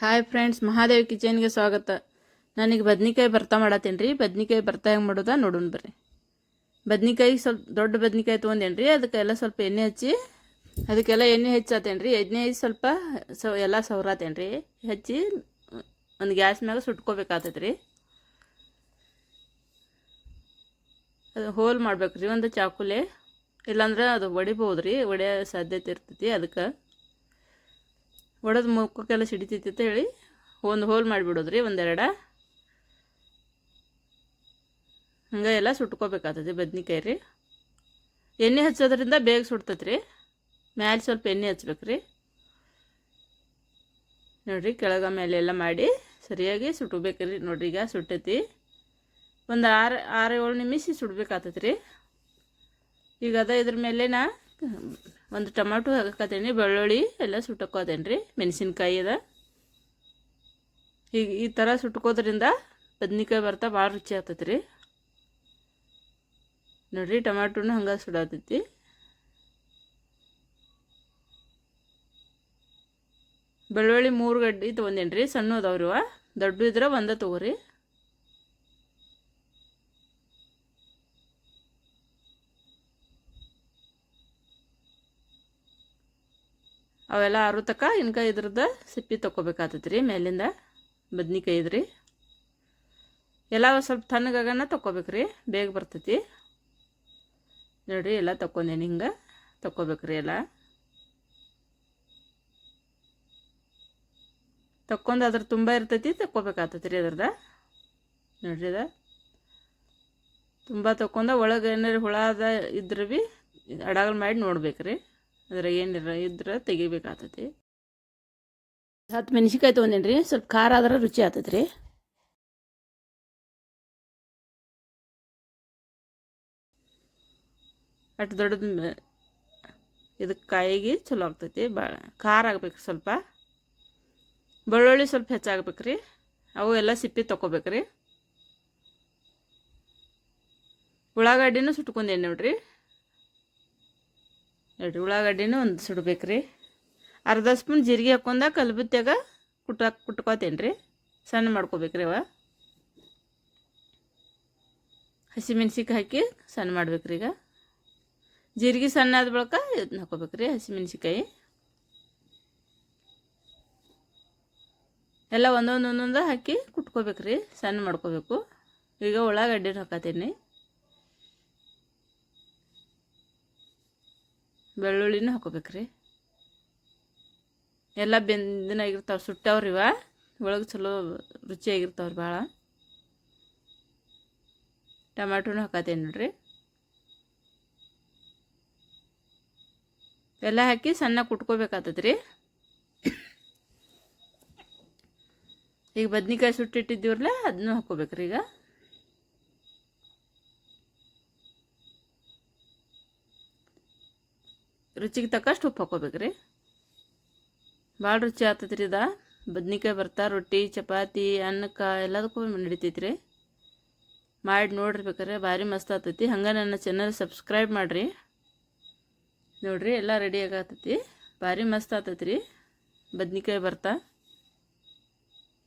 Hi friends Mahadev ಕಿಚನ್ಗೆ ಸ್ವಾಗತ. ನನಗೆ ಬದ್ನಿಕಾಯಿ ಬರ್ತಾ ಮಾಡತ್ತೀನಿ ರೀ ಬದ್ನಿಕಾಯಿ ಬರ್ತಾ ಹೆಂಗೆ ಮಾಡೋದ ನೋಡೋಣ ಬರ್ರಿ. ಬದ್ನಿಕಾಯಿ ಸ್ವಲ್ಪ ದೊಡ್ಡ ಬದ್ನಿಕಾಯಿ ತೊಗೊಂಡೇನ್ರಿ. ಅದಕ್ಕೆಲ್ಲ ಸ್ವಲ್ಪ ಎಣ್ಣೆ ಹಚ್ಚಿ, ಅದಕ್ಕೆಲ್ಲ ಎಣ್ಣೆ ಹೆಚ್ಚಾತೇನ್ರಿ. ಎಣ್ಣೆ ಹಚ್ಚಿ ಸ್ವಲ್ಪ ಸೊ ಎಲ್ಲ ಸವ್ರಾತೇನೆ ರೀ ಹಚ್ಚಿ ಒಂದು ಗ್ಯಾಸ್ ಮ್ಯಾಗ ಸುಟ್ಕೋಬೇಕಾಗ್ತೈತೆ ಅದು ಹೋಲ್ ಮಾಡ್ಬೇಕು ರೀ ಒಂದು ಚಾಕುಲೆ. ಇಲ್ಲಾಂದ್ರೆ ಅದು ಒಡಿಬೋದು ರೀ ಒಡೆಯೋ ಸಾಧ್ಯತೆ ಇರ್ತೈತಿ ಅದಕ್ಕೆ. ಒಡೆದು ಮುಖಕ್ಕೆಲ್ಲ ಸಿಡಿತೈತಿ ಅಂತ ಹೇಳಿ ಒಂದು ಹೋಲ್ ಮಾಡಿಬಿಡೋದು ರೀ ಒಂದೆರಡು. ಹಂಗೆ ಎಲ್ಲ ಸುಟ್ಕೋಬೇಕಾಗ್ತದೆ ಬದ್ನಿಕಾಯಿ ರೀ ಎಣ್ಣೆ ಹಚ್ಚೋದ್ರಿಂದ ಬೇಗ ಸುಡ್ತೈತೆ ರೀ ಮ್ಯಾಲೆ ಸ್ವಲ್ಪ ಎಣ್ಣೆ ಹಚ್ಬೇಕು ರೀ ನೋಡಿರಿ, ಕೆಳಗ ಮೇಲೆ ಎಲ್ಲ ಮಾಡಿ ಸರಿಯಾಗಿ ಸುಟ್ಬೇಕು ರೀ ನೋಡ್ರಿ, ಈಗ ಸುಟ್ಟೈತಿ. ಒಂದು ಆರು ಆರು ಏಳು ನಿಮಿಷ ಸುಡ್ಬೇಕಾಗ್ತೈತೆ ರೀ ಈಗ ಅದ ಇದ್ರ ಮೇಲೆ ನಾ ಒಂದು ಟೊಮಾಟೊ ಹಾಕತ್ತೀನಿ ಬೆಳ್ಳುಳ್ಳಿ ಎಲ್ಲ ಸುಟ್ಟಕೋತೇನೆ ರೀ ಮೆಣಸಿನ್ಕಾಯಿ ಅದ. ಈಗ ಈ ಥರ ಸುಟ್ಕೋದ್ರಿಂದ ಬದ್ನಿಕಾಯಿ ಬರ್ತಾ ಭಾಳ ರುಚಿ ಆಗ್ತೈತೆ ರೀ ನೋಡಿರಿ ಟೊಮ್ಯಾಟೊನು ಹಂಗೆ ಸುಡಾತೈತಿ. ಬೆಳ್ಳುಳ್ಳಿ ಮೂರು ಗಡ್ಡಿ ತೊಗೊಂಡೇನಿ ರೀ ಸಣ್ಣ ಅದಾವ್ರಿ ದೊಡ್ಡ ಇದ್ರೆ ಒಂದೇ ತೊಗೋರಿ. ಅವೆಲ್ಲ ಆರು ತಕ ಇನ್ಕ ಇದ್ರದ್ದು ಸಿಪ್ಪಿ ತೊಗೋಬೇಕಾಗ್ತೈತಿ ರೀ ಮೇಲಿಂದ ಬದ್ನಿಕಾಯಿ ಇದ್ರಿ. ಎಲ್ಲ ಸ್ವಲ್ಪ ತಣ್ಣಗಾಗನ ತೊಗೋಬೇಕು ರೀ ಬೇಗ ಬರ್ತೈತಿ. ನೋಡಿರಿ ಎಲ್ಲ ತೊಗೊಂಡೇನಿ ಹಿಂಗೆ ತೊಗೋಬೇಕು ರೀ ಎಲ್ಲ. ತಕ್ಕೊಂಡು ಅದ್ರ ತುಂಬ ಇರ್ತೈತಿ ತಕ್ಕೋಬೇಕಾಗ್ತೈತಿ ರೀ ಅದ್ರದ್ದು. ನೋಡಿರಿ ಅದ. ತುಂಬ ತಕ್ಕೊಂಡ ಒಳಗೆ ಏನಾರು ಹುಳದ ಇದ್ರೆ ಭೀ ಅಡಗಲ್ ಮಾಡಿ ನೋಡ್ಬೇಕು ರೀ ಅದ್ರಾಗ ಏನಿರ ಇದ್ರೆ ತೆಗಿಬೇಕಾಗ್ತತಿ ಹತ್ತು ಮೆಣಸಿನ್ಕಾಯಿ ತೊಗೊಂಡೇನಿ ರೀ ಸ್ವಲ್ಪ ಖಾರ ಆದ್ರೆ ರುಚಿ ಆಗ್ತೈತೆ ರೀ ಅಷ್ಟು ದೊಡ್ಡದು ಇದಕ್ಕೆ ಕಾಯಿಗೆ ಚಲೋ ಆಗ್ತೈತಿ ಭಾಳ ಖಾರ ಆಗ್ಬೇಕು ಸ್ವಲ್ಪ. ಬೆಳ್ಳುಳ್ಳಿ ಸ್ವಲ್ಪ ಹೆಚ್ಚಾಗ್ಬೇಕು ರೀ ಅವು ಎಲ್ಲ ಸಿಪ್ಪಿ ತೊಗೋಬೇಕು ರೀ ಉಳ್ಳಾಗಡ್ಡಿನೂ ಸುಟ್ಕೊಂಡೇನಿ ನೋಡ್ರಿ. ನೋಡಿರಿ ಉಳ್ಳಾಗಡ್ಡಿನೂ ಒಂದು ಸುಡ್ಬೇಕು ರೀ ಅರ್ಧ ಸ್ಪೂನ್ ಜೀರಿಗೆ ಹಾಕೊಂಡ ಕಲ್ಬುತ್ತಾಗ ಕುಟ್ಟ ಕುಟ್ಕೋತೇನೆ ರೀ ಸಣ್ಣ ಮಾಡ್ಕೋಬೇಕು ರೀ ಅವ. ಹಸಿಮೆಣ್ಸಿಕಾಯಿ ಹಾಕಿ ಸಣ್ಣ ಮಾಡ್ಬೇಕು ರೀ ಈಗ. ಜೀರಿಗೆ ಸಣ್ಣ ಆದ ಬಳಿಕ ಇದನ್ನ ಹಾಕೋಬೇಕು ರೀ ಹಸಿಮೆಣ್ಸಿಕಾಯಿ ಎಲ್ಲ ಒಂದೊಂದು ಒಂದೊಂದು ಹಾಕಿ ಕುಟ್ಕೋಬೇಕು ರೀ ಸಣ್ಣ ಮಾಡ್ಕೋಬೇಕು. ಈಗ ಉಳ್ಳಾಗಡ್ಡಿನ ಹಾಕತ್ತೀನಿ ಬೆಳ್ಳುಳ್ಳಿನೂ ಹಾಕೋಬೇಕು ರೀ ಎಲ್ಲ ಬೆಂದಿನಾಗಿರ್ತಾವೆ ಸುಟ್ಟವ್ರಿ ಇವ ಒಳಗೆ ಚಲೋ ರುಚಿಯಾಗಿರ್ತಾವ್ರಿ ಭಾಳ ಟಮಾಟೋನು ಹಾಕತ್ತೇನೆ ನೋಡ್ರಿ. ಎಲ್ಲ ಹಾಕಿ ಸಣ್ಣ ಕುಟ್ಕೋಬೇಕಾಗ್ತದೆ ರೀ ಈಗ ಬದ್ನಿಕಾಯಿ ಸುಟ್ಟಿಟ್ಟಿದ್ದೀವ್ರಲ್ಲ ಅದನ್ನು ಹಾಕೋಬೇಕ್ರಿ ಈಗ. ರುಚಿಗೆ ತಕ್ಕಷ್ಟು ಉಪ್ಪು ಹಾಕೋಬೇಕ್ರಿ ಭಾಳ ರುಚಿ ಆಗ್ತೈತೆ ಇದು. ಬದ್ನಿಕಾಯಿ ಬರ್ತಾ, ರೊಟ್ಟಿ, ಚಪಾತಿ ಅನ್ನಕ್ಕೆ ಎಲ್ಲದಕ್ಕೂ ನಡಿತೈತಿ ರೀ ಮಾಡಿ ನೋಡ್ರಿ ಬೇಕಾರೆ ಭಾರಿ ಮಸ್ತ್ ಆಗ್ತೈತಿ. ಹಂಗೆ ನನ್ನ ಚಾನಲ್ ಸಬ್ಸ್ಕ್ರೈಬ್ ಮಾಡಿರಿ. ನೋಡಿರಿ, ಎಲ್ಲ ರೆಡಿ ಆಗತ್ತೈತಿ ಭಾರಿ ಮಸ್ತ್ ಆಗ್ತೈತಿ ರೀ ಬದ್ನಿಕಾಯಿ ಬರ್ತಾ.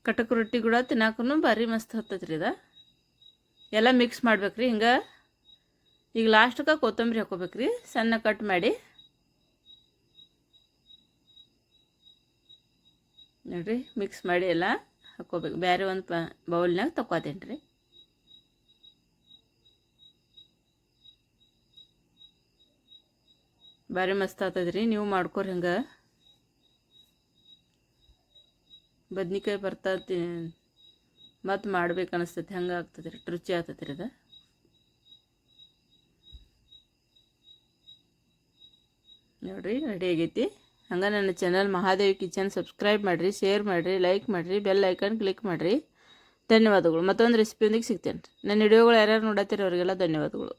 ಕಟಕ್ ರೊಟ್ಟಿ ಕೂಡ ತಿನ್ನಾಕೂ ಭಾರಿ ಮಸ್ತ್ ಹತ್ತೈತಿ ರೀ ಇದು. ಎಲ್ಲ ಮಿಕ್ಸ್ ಮಾಡ್ಬೇಕ್ರಿ. ಹಿಂಗೆ ಈಗ ಲಾಸ್ಟ್ಗೆ ಕೊತ್ತಂಬರಿ ಹಾಕೋಬೇಕ್ರಿ ಸಣ್ಣ ಕಟ್ ಮಾಡಿ. ನೋಡಿರಿ ಮಿಕ್ಸ್ ಮಾಡಿ ಎಲ್ಲ ಹಾಕೋಬೇಕು ಬೇರೆ ಒಂದು ಪ, ಬೌಲ್ನಾಗ ತಗೋತೇನೆ ರೀ. ಭಾರಿ ಮಸ್ತ್ ಆಗ್ತದೆ ರೀ ನೀವು ಮಾಡ್ಕೊರಿ ಹಂಗೆ. ಬದ್ನಿಕಾಯಿ ಬರ್ತಾ ಮತ್ತು ಮಾಡ್ಬೇಕು ಅನಿಸ್ತೈತಿ, ಹಂಗೆ ಆಗ್ತದೆ ರೀ ರುಚಿ ಆಗ್ತದೆ ರೀ ಅದು. ನೋಡಿರಿ ರೆಡಿ ಆಗೈತಿ. ಹಂಗೆ ನನ್ನ ಚಾನಲ್ ಮಹಾದೇವಿ ಕಿಚನ್ ಸಬ್ಸ್ಕ್ರೈಬ್ ಮಾಡಿರಿ ಶೇರ್ ಮಾಡಿರಿ ಲೈಕ್ ಮಾಡಿರಿ ಬೆಲ್ ಐಕನ್ ಕ್ಲಿಕ್ ಮಾಡಿರಿ. ಧನ್ಯವಾದಗಳು. ಮತ್ತೊಂದು ರೆಸಿಪಿಯೊಂದಿಗೆ ಸಿಗ್ತೇನೆ ನನ್ನ ವಿಡಿಯೋಗಳು ಯಾರ್ಯಾರು ನೋಡತ್ತೀರಿ ಅವರಿಗೆಲ್ಲ ಧನ್ಯವಾದಗಳು.